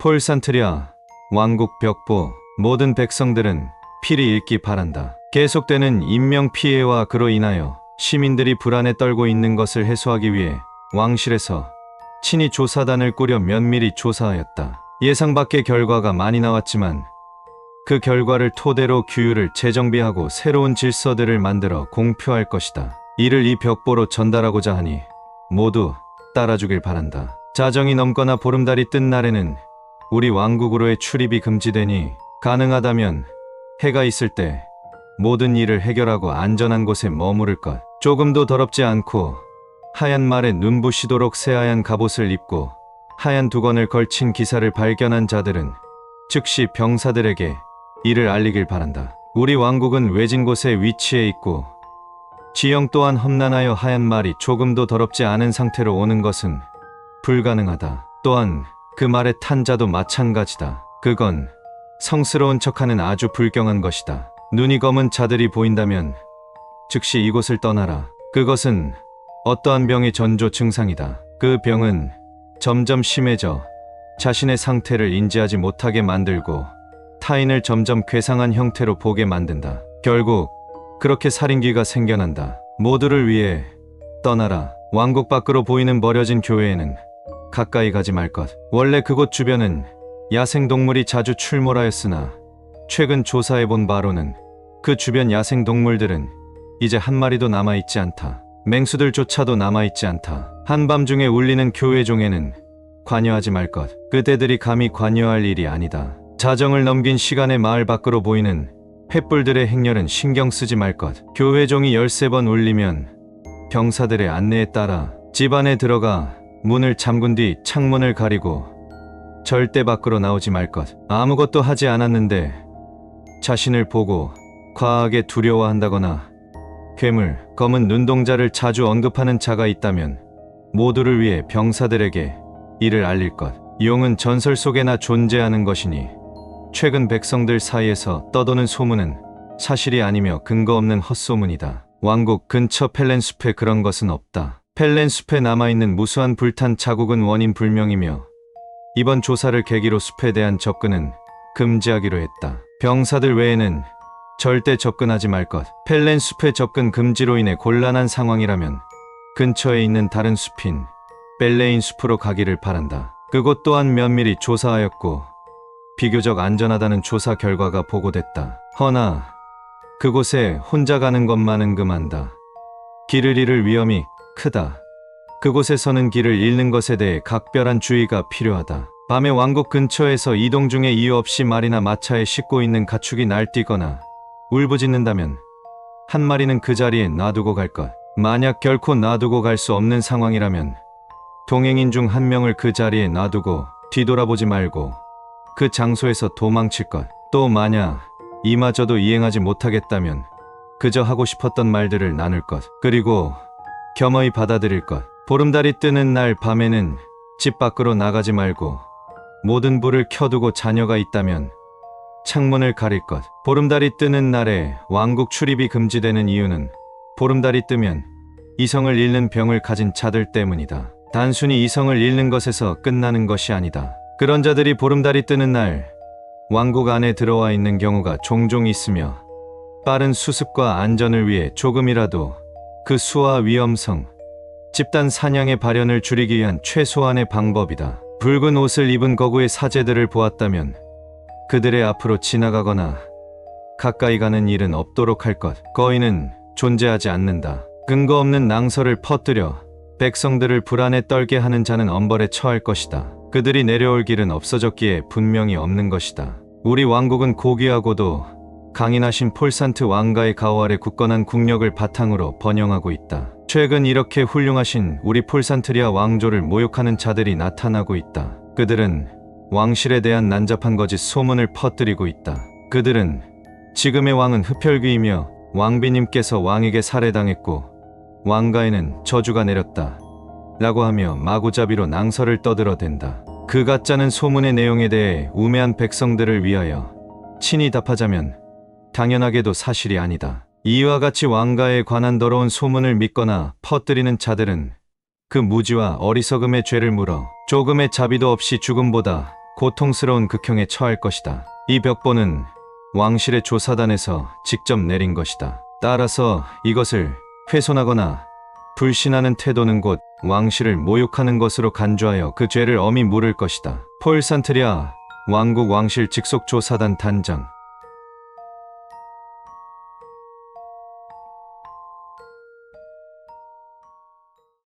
폴 산트리아 왕국 벽보 모든 백성들은 필히 읽기 바란다. 계속되는 인명 피해와 그로 인하여 시민들이 불안에 떨고 있는 것을 해소하기 위해 왕실에서 친히 조사단을 꾸려 면밀히 조사하였다. 예상 밖의 결과가 많이 나왔지만 그 결과를 토대로 규율을 재정비하고 새로운 질서들을 만들어 공표할 것이다. 이를 이 벽보로 전달하고자 하니 모두 따라주길 바란다. 자정이 넘거나 보름달이 뜬 날에는 우리 왕국으로의 출입이 금지되니 가능하다면 해가 있을 때 모든 일을 해결하고 안전한 곳에 머무를 것. 조금도 더럽지 않고 하얀 말에 눈부시도록 새하얀 갑옷을 입고 하얀 두건을 걸친 기사를 발견한 자들은 즉시 병사들에게 이를 알리길 바란다. 우리 왕국은 외진 곳에 위치해 있고 지형 또한 험난하여 하얀 말이 조금도 더럽지 않은 상태로 오는 것은 불가능하다. 또한 그 말의 탄 자도 마찬가지다. 그건 성스러운 척하는 아주 불경한 것이다. 눈이 검은 자들이 보인다면 즉시 이곳을 떠나라. 그것은 어떠한 병의 전조 증상이다. 그 병은 점점 심해져 자신의 상태를 인지하지 못하게 만들고 타인을 점점 괴상한 형태로 보게 만든다. 결국 그렇게 살인귀가 생겨난다. 모두를 위해 떠나라. 왕국 밖으로 보이는 버려진 교회에는 가까이 가지 말 것. 원래 그곳 주변은 야생동물이 자주 출몰하였으나 최근 조사해 본 바로는 그 주변 야생동물들은 이제 한 마리도 남아있지 않다. 맹수들조차도 남아있지 않다. 한밤중에 울리는 교회 종에는 관여하지 말 것. 그대들이 감히 관여할 일이 아니다. 자정을 넘긴 시간에 마을 밖으로 보이는 횃불들의 행렬은 신경 쓰지 말 것. 교회 종이 13번 울리면 병사들의 안내에 따라 집 안에 들어가 문을 잠근 뒤 창문을 가리고 절대 밖으로 나오지 말 것. 아무것도 하지 않았는데 자신을 보고 과하게 두려워한다거나 괴물, 검은 눈동자를 자주 언급하는 자가 있다면 모두를 위해 병사들에게 이를 알릴 것. 용은 전설 속에나 존재하는 것이니 최근 백성들 사이에서 떠도는 소문은 사실이 아니며 근거 없는 헛소문이다. 왕국 근처 펠렌 숲에 그런 것은 없다. 펠렌 숲에 남아있는 무수한 불탄 자국은 원인 불명이며 이번 조사를 계기로 숲에 대한 접근은 금지하기로 했다. 병사들 외에는 절대 접근하지 말 것. 펠렌 숲의 접근 금지로 인해 곤란한 상황이라면 근처에 있는 다른 숲인 벨레인 숲으로 가기를 바란다. 그곳 또한 면밀히 조사하였고 비교적 안전하다는 조사 결과가 보고됐다. 허나 그곳에 혼자 가는 것만은 금한다. 길을 잃을 위험이 크다. 그곳에서는 길을 잃는 것에 대해 각별한 주의가 필요하다. 밤에 왕국 근처에서 이동 중에 이유 없이 말이나 마차에 싣고 있는 가축이 날뛰거나 울부짖는다면 한 마리는 그 자리에 놔두고 갈 것. 만약 결코 놔두고 갈 수 없는 상황이라면 동행인 중 한 명을 그 자리에 놔두고 뒤돌아보지 말고 그 장소에서 도망칠 것. 또 만약 이마저도 이행하지 못하겠다면 그저 하고 싶었던 말들을 나눌 것. 그리고 겸허히 받아들일 것. 보름달이 뜨는 날 밤에는 집 밖으로 나가지 말고 모든 불을 켜두고 자녀가 있다면 창문을 가릴 것. 보름달이 뜨는 날에 왕국 출입이 금지되는 이유는 보름달이 뜨면 이성을 잃는 병을 가진 자들 때문이다. 단순히 이성을 잃는 것에서 끝나는 것이 아니다. 그런 자들이 보름달이 뜨는 날 왕국 안에 들어와 있는 경우가 종종 있으며 빠른 수습과 안전을 위해 조금이라도 그 수와 위험성, 집단 사냥의 발현을 줄이기 위한 최소한의 방법이다. 붉은 옷을 입은 거구의 사제들을 보았다면 그들의 앞으로 지나가거나 가까이 가는 일은 없도록 할 것. 거인은 존재하지 않는다. 근거 없는 낭설을 퍼뜨려 백성들을 불안에 떨게 하는 자는 엄벌에 처할 것이다. 그들이 내려올 길은 없어졌기에 분명히 없는 것이다. 우리 왕국은 고귀하고도 강인하신 폴산트 왕가의 가호 아래 굳건한 국력을 바탕으로 번영하고 있다. 최근 이렇게 훌륭하신 우리 폴산트리아 왕조를 모욕하는 자들이 나타나고 있다. 그들은 왕실에 대한 난잡한 거짓 소문을 퍼뜨리고 있다. 그들은 지금의 왕은 흡혈귀이며 왕비님께서 왕에게 살해당했고 왕가에는 저주가 내렸다. 라고 하며 마구잡이로 낭설을 떠들어댄다. 그 가짜는 소문의 내용에 대해 우매한 백성들을 위하여 친히 답하자면 당연하게도 사실이 아니다. 이와 같이 왕가에 관한 더러운 소문을 믿거나 퍼뜨리는 자들은 그 무지와 어리석음의 죄를 물어 조금의 자비도 없이 죽음보다 고통스러운 극형에 처할 것이다. 이 벽보는 왕실의 조사단에서 직접 내린 것이다. 따라서 이것을 훼손하거나 불신하는 태도는 곧 왕실을 모욕하는 것으로 간주하여 그 죄를 엄히 물을 것이다. 폴 산트리아 왕국 왕실 직속 조사단 단장